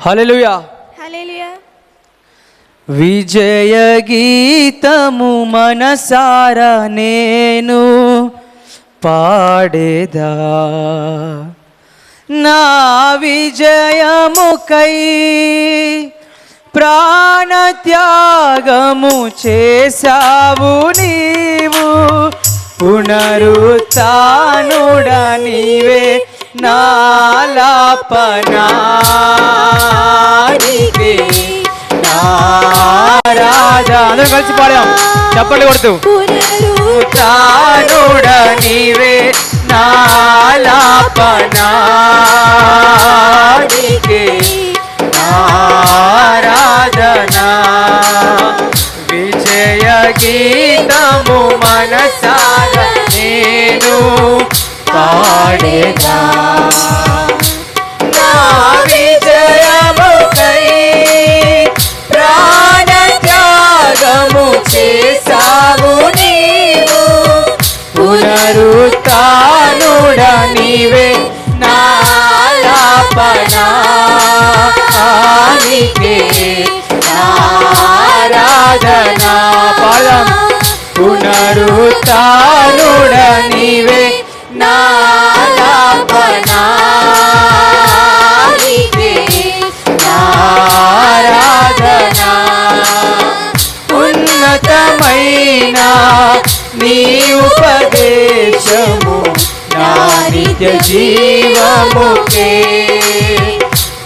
హల్లెలూయా. విజయ గీతము మనసార నేను పాడేదా? నా విజయముకై ప్రాణత్యాగము చేశావు నీవు. పునరుత్నుడ నీవే నాలాపనానికే నారాధ. అందరూ కలిసి పాడాం. చప్పట్లు కొడుతూ. తానుడ నీవే నాలాపనానికే నారాధనా విజయ గీతము మనసార నేను పాడేదా. నాలాపనానికే ఆరాధనా పదం పునరుత్నుడ నీవే నాలాపనానికే ఆరాధనా ఉన్నతమైన నీ ఉపదేశము నా నిత్య జీవముకే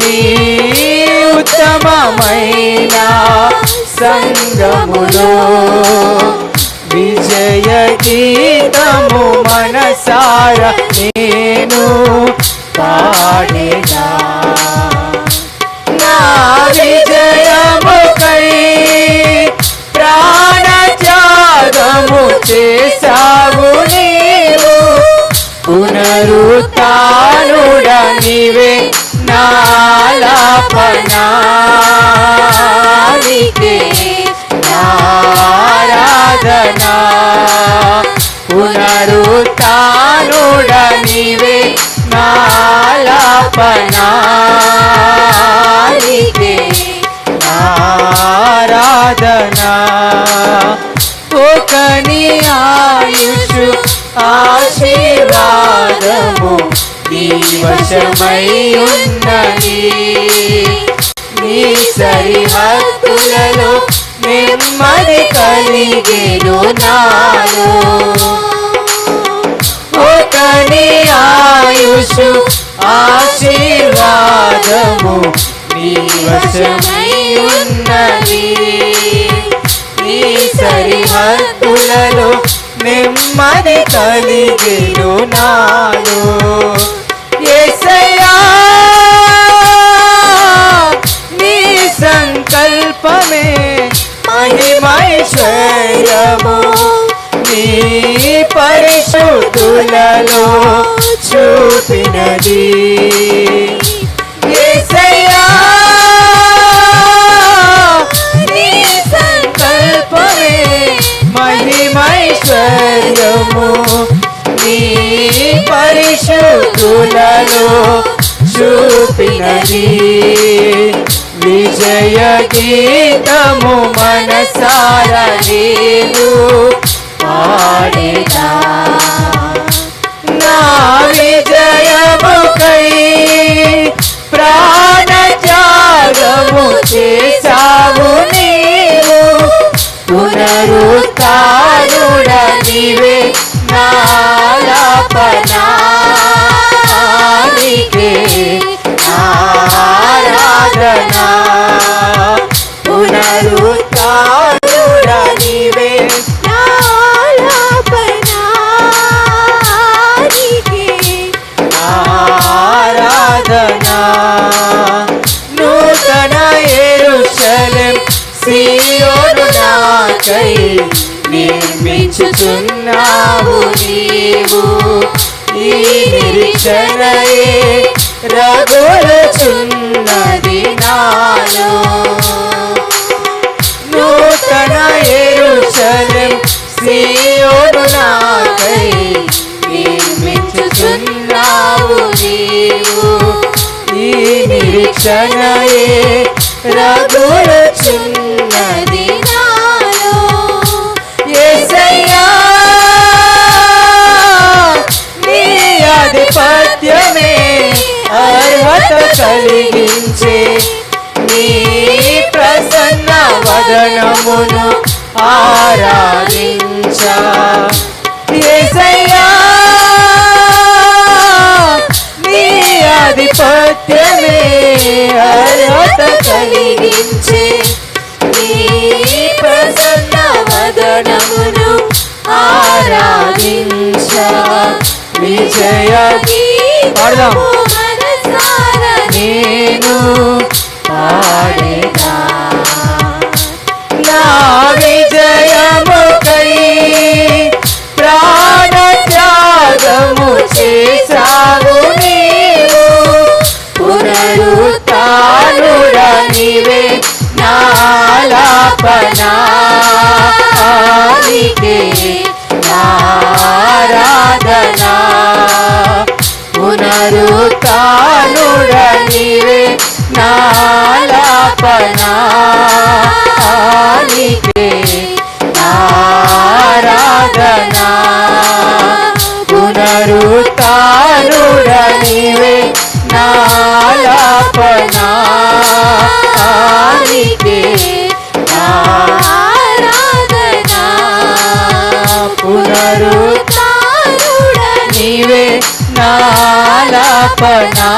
నీ ఉత్తమమైన సంగములో విజయ గీతము మనసార నేను పాడేదా నా విజయముకై ప్రాణత్యాగము చేసావు నీవు. పునరుత్నుడ నీవే నాలాపనానికే నాలాపనానికే ఆరాధనా. ఒకని ఆయుషు ఆశీర్వాదము నీ వశమై నీ సరిహద్దులలో నెమ్మది కలిగేను నాలో ఒకని ఆయుషు ఆశీర్వాదము నీ వశమై నీ సరిహద్దులలో నెమ్మది కలిగిను నాలో. యేసయ్యా చూపినది మహిమైశ్వర్యము. నీ పరిశుద్ధులలో చూపినది. విజయ గీతము మనసార నేను పాడేదా. నా విజయముకై ప్రాణత్యాగము నిర్మించుచున్నావు నీవు. ఈ నిరీక్షణయే రగులుచున్నది నాలో. నూతన ఎరుషలేం సియోను నాకై నిర్మించుచున్నావు నీవు. ఈ నిరీక్షణయే రగులుచున్నది కలిగించే నీ ప్రసన్న వదనమును ఆరాధించా. యేసయ్యా నీ ఆధిపత్యమే అర్హత కలిగించే నీ ప్రసన్న వదనమును ఆరాధించా. విజయ పాడదాం. నేను పాడేదా నా విజయముకై ప్రాణ త్యాగము నీవు. పునరుత్నుడా నీవే నాలాపనా నారాధనా పునరుతా పునరుత్నుడా నీవే నాలాపనానికే నారాధనా పునరుత్నుడా నీవే నాలాపనానికే నారాధనా పునరుత్నుడా నీవే अपना